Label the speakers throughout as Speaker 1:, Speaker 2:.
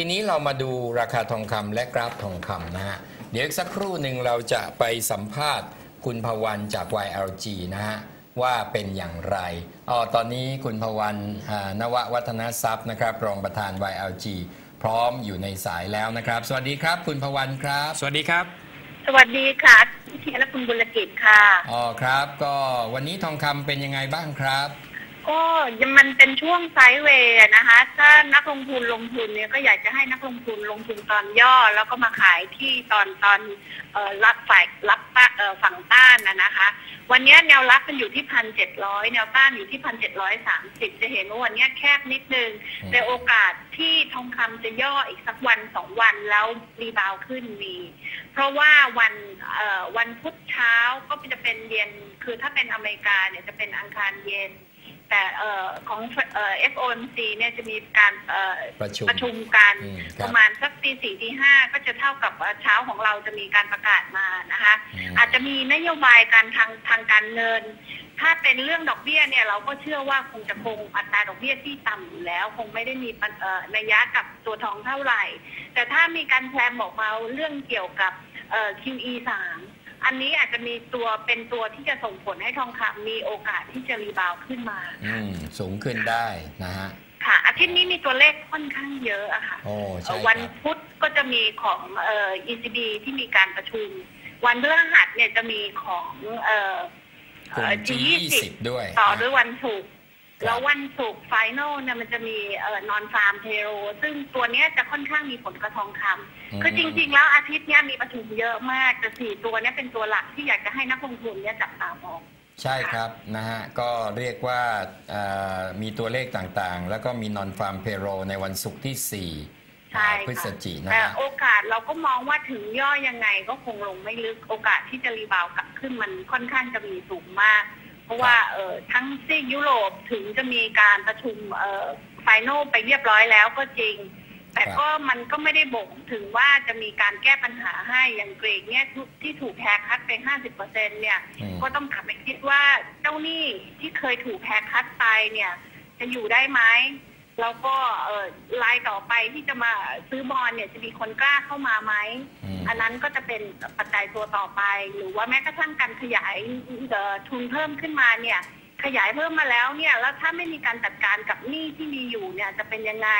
Speaker 1: ทีนี้เรามาดูราคาทองคำและกราฟทองคำนะฮะ เดี๋ยวอีกสักครู่หนึ่งเราจะไปสัมภาษณ์คุณพวันจาก YLG นะฮะ ว่าเป็นอย่างไรอ๋อตอนนี้คุณพวันอ่านววัฒนทรัพย์นะครับ รองประธาน YLG พร้อมอยู่ในสายแล้วนะครับ สวัสดีครับ คุณพวันครับ
Speaker 2: สวัสดีครับ
Speaker 3: สวัสดีค่ะพี่เทียและคุณบุญกิจค่ะ
Speaker 1: อ๋อครับ ก็วันนี้ทองคำเป็นยังไงบ้างครับ
Speaker 3: ก็ยังมันเป็นช่วงไซด์เวย์อะนะคะ ถ้านักลงทุนลงทุนเนี่ยก็อยากจะให้นักลงทุนลงทุนตอนย่อ แล้วก็มาขายที่ตอนตอนเอ่อรับฝ่ายรับปะเอ่อฝั่งต้านนะนะคะ วันนี้แนวรับมันอยู่ที่พันเจ็ดร้อยแนวต้านอยู่ที่พันเจ็ดร้อยสามสิบจะเห็นว่าวันนี้แคบนิดนึง
Speaker 1: อืม
Speaker 3: แต่โอกาสที่ทองคำจะย่ออีกสักวันสองวันแล้วรีบาวด์ขึ้นมี เพราะว่าวันเอ่อวันพุธเช้าก็จะเป็นเย็นคือถ้าเป็นอเมริกาเนี่ยจะเป็นอังคารเย็น แต่เอ่อของเอ่อ FOMC เนี่ยจะมีการเอ่อ
Speaker 1: ประชุม
Speaker 3: ประชุมกัน
Speaker 1: อืมครับ
Speaker 3: ประมาณสักตีสี่ตีห้าก็จะเท่ากับว่าเช้าของเราจะมีการประกาศมานะคะ
Speaker 1: อืม
Speaker 3: อาจจะมีนโยบายการทางทางการเงิน ถ้าเป็นเรื่องดอกเบี้ยเนี่ยเราก็เชื่อว่าคงจะคงอัตราดอกเบี้ยที่ต่ำอยู่แล้ว คงไม่ได้มีปัญเอ่อนัยยะกับตัวทองเท่าไหร่ แต่ถ้ามีการแพลนบอกมาเรื่องเกี่ยวกับเอ่อ QE สาม อันนี้อาจจะมีตัวเป็นตัวที่จะส่งผลให้ทองคำมีโอกาสที่จะรีบาวด์ขึ้นมา
Speaker 1: อืมสูงขึ้นได้นะฮะ
Speaker 3: ค่ะ อาทิตย์นี้มีตัวเลขค่อนข้างเยอะอะค่ะ
Speaker 1: โอ้ใช่
Speaker 3: เอ่อ
Speaker 1: ค
Speaker 3: วัน
Speaker 1: รับ
Speaker 3: พุธก็จะมีของเอ่อ ECB ที่มีการประชุม วันพฤหัสเนี่ยจะมีของเอ่อ ก
Speaker 1: ลุ่ม
Speaker 3: เอ่อ
Speaker 1: G20
Speaker 3: G20
Speaker 1: ด้วย
Speaker 3: ต่อ
Speaker 1: นะ
Speaker 3: ด้วยวันศุกร์
Speaker 1: ครับ
Speaker 3: แล้ววันศุกร์ไฟนอลเนี่ยมันจะมีเอ่อนอนฟาร์มเพโรซึ่งตัวเนี้ยจะค่อนข้างมีผลกระทองคำคือจริง ๆ แล้วอาทิตย์เนี้ยมีประชุมเยอะมากแต่สี่ตัวเนี้ยเป็นตัวหลักที่อยากจะให้นักลงทุนเนี่ยจับตามอง
Speaker 1: ใช่ครับนะฮะก็เรียกว่าเอ่อมีตัวเลขต่างๆ แล้วก็มีนอนฟาร์มเพโรในวันศุกร์ที่ 4
Speaker 3: ใช่
Speaker 1: พฤศ
Speaker 3: ค่ะ
Speaker 1: จิกนะ
Speaker 3: แต่
Speaker 1: ฮะ
Speaker 3: โอกาสเราก็มองว่าถึงย่อยังไงก็คงลงไม่ลึกโอกาสที่จะรีบาวด์กลับขึ้นมันค่อนข้างจะมีสูงมาก เพราะว่าเออทั้งซีกยุโรปถึงจะมีการประชุมเอ่อไฟนอลไปเรียบร้อยแล้วก็จริง แต่ก็มันก็ไม่ได้บ่งถึงว่าจะมีการแก้ปัญหาให้อย่างเกรกเนี่ยทุกที่ถูกแฮกคัดไป 50%เนี่ย
Speaker 1: อืม
Speaker 3: ก็ต้องกลับไปคิดว่าเจ้าหนี้ที่เคยถูกแฮกคัดไปเนี่ยจะอยู่ได้ไหม แล้วก็เออรายต่อไปที่จะมาซื้อบอลเนี่ยจะมีคนกล้าเข้ามาไหม
Speaker 1: อืม
Speaker 3: อันนั้นก็จะเป็นปัจจัยตัวต่อไป หรือว่าแม้กระทั่งการขยายเอ่อทุนเพิ่มขึ้นมาเนี่ย ขยายเพิ่มมาแล้วเนี่ย แล้วถ้าไม่มีการจัดการกับหนี้ที่มีอยู่เนี่ยจะเป็นยังไง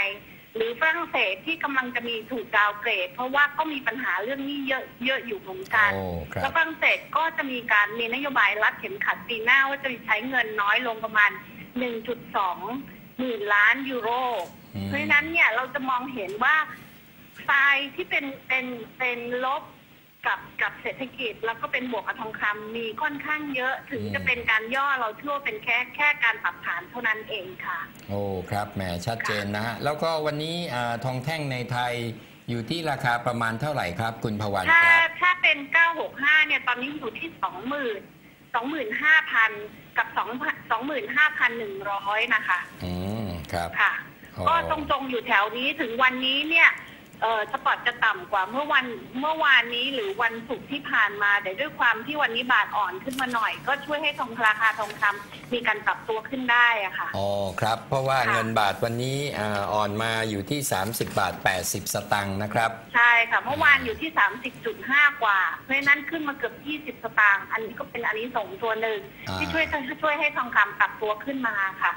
Speaker 3: หรือฝรั่งเศสที่กำลังจะมีถูกดาวน์เกรด เพราะว่าก็มีปัญหาเรื่องหนี้เยอะเยอะอยู่เหมือนกัน
Speaker 1: โอ้ครั
Speaker 3: แล้
Speaker 1: บ
Speaker 3: วฝรั่งเศสก็จะมีการมีนโยบายรัดเข็มขัดปีหน้าว่าจะใช้เงินน้อยลงประมาณ 1.2 หมื่นล้านยูโร
Speaker 1: อืม
Speaker 3: เพราะฉะนั้นเนี่ยเราจะมองเห็นว่าทรายที่เป็นเป็นเป็นลบกับกับเศรษฐกิจแล้วก็เป็นบวกกับทองคำมีค่อนข้างเยอะถึงจะเป็นการย่อเราเชื่อว่าเป็นแค่แค่การปรับฐานเท่านั้นเองค่ะ
Speaker 1: โอ้ครับแหมชัดเจนนะฮะแล้วก็วันนี้อ่าทองแท่งในไทยอยู่ที่ราคาประมาณเท่าไหร่ครับ คุณพวัน
Speaker 3: ถ้า
Speaker 1: ครับ
Speaker 3: ถ้าเป็น 965 เนี่ยตอนนี้อยู่ที่ 20,000 25,000 กับ 25,100 นะคะ
Speaker 1: อืม ครับ
Speaker 3: ค่ะ
Speaker 1: อ๋อ
Speaker 3: ก็ตรงๆอยู่แถวนี้ถึงวันนี้เนี่ยเออสปอตจะต่ำกว่าเมื่อวันเมื่อวานนี้หรือวันศุกร์ที่ผ่านมา แต่ด้วยความที่วันนี้บาทอ่อนขึ้นมาหน่อย ก็ช่วยให้ทองราคาทองคำมีการปรับตัวขึ้นได้อะค่ะ
Speaker 1: อ๋อครับ เพราะว่า
Speaker 3: ค่ะ
Speaker 1: เงินบาทวันนี้อ่าอ่อนมาอยู่ที่ 30 บาท 80 สตังค์นะครับ
Speaker 3: ใช่ค่ะ เมื่อวานอยู่ที่ 30.5 กว่า เพราะฉะนั้นขึ้นมาเกือบ 20 สตางค์อันนี้ก็เป็นอันนี้ส่งส์ตัวหนึ่ง
Speaker 1: อ่า
Speaker 3: ที่ช่วยช่วยให้ทองคำปรับตัวขึ้นมาค่ะ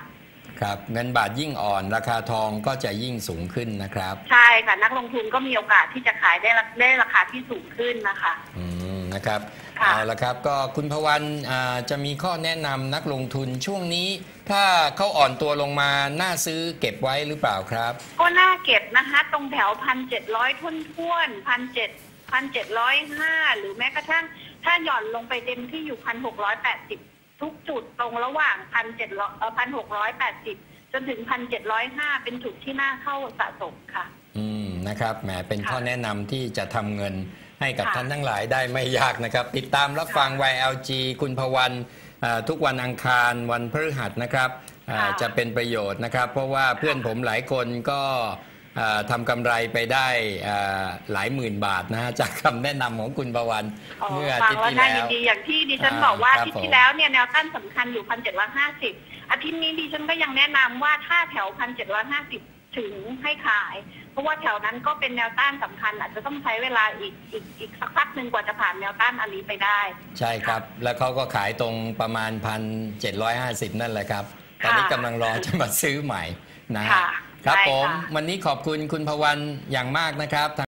Speaker 1: ครับเงินบาทยิ่งอ่อนราคาทองก็จะยิ่งสูงขึ้นนะครับ
Speaker 3: ใช่ค่ะนักลงทุนก็มีโอกาสที่จะขายได้ราได้ราคาที่สูงขึ้นนะคะ
Speaker 1: อืมนะครับ
Speaker 3: ค่ะ
Speaker 1: เอาละครับก็คุณพวันอ่าจะมีข้อแนะนำนักลงทุนช่วงนี้ ถ้าเขาอ่อนตัวลงมาน่าซื้อเก็บไว้หรือเปล่าครับ
Speaker 3: ก็น่าเก็บนะคะ ตรงแถวพันเจ็ดร้อยทุ่นท่วนพันเจ็ดพันเจ็ดร้อยห้าหรือแม้กระทั่งถ้าหย่อนลงไปเต็มที่อยู่พันหกร้อยแปดสิบ ทุกจุดตรงระหว่างพันเจ็ดร้อยพันหกร้อยแปดสิบจนถึงพันเจ็ดร้อยห้าเป็นจุดที่น่าเข้าสะสมค่ะ
Speaker 1: อืมนะครับแหมเป็น
Speaker 3: ค่ะ
Speaker 1: ข้อแนะนำที่จะทำเงินให้กับ
Speaker 3: ค่ะ
Speaker 1: ท่านทั้งหลายได้ไม่ยากนะครับ ติดตามรับฟัง YLG คุณพวันอ่าทุกวันอังคารวันพฤหัสนะครับอ่า
Speaker 3: ค่ะ
Speaker 1: จะเป็นประโยชน์นะครับ เพราะว่าเพื่อนผมหลายคนก็อ่า ทำกำไรไปได้หลายหมื่นบาทนะจากคำแนะนำของคุณประ
Speaker 3: วัน
Speaker 1: เมื่ออาทิตย์ที่แล้ว
Speaker 3: ดีอย่างที่ดิฉันบอกว่าอาทิตย์ที่แล้วเนี่ยแนวต้านสำคัญอยู่พันเจ็ดร้อยห้าสิบอาทิตย์นี้ดิฉันก็ยังแนะนำว่าถ้าแถวพันเจ็ดร้อยห้าสิบถึงให้ขาย เพราะว่าแถวนั้นก็เป็นแนวต้านสำคัญ อาจจะต้องใช้เวลาอีกอีกอีกสักพักหนึ่งกว่าจะผ่านแนวต้านอันนี้ไปได้
Speaker 1: ใช่ครับ แล้วเขาก็ขายตรงประมาณพันเจ็ดร้อยห้าสิบนั่นแหละครับ ตอนนี้กำลังรอจะมาซื้อใหม่นะฮะ
Speaker 3: ค
Speaker 1: รับผม วันนี้ขอบคุณคุณพวันอย่างมากนะครับ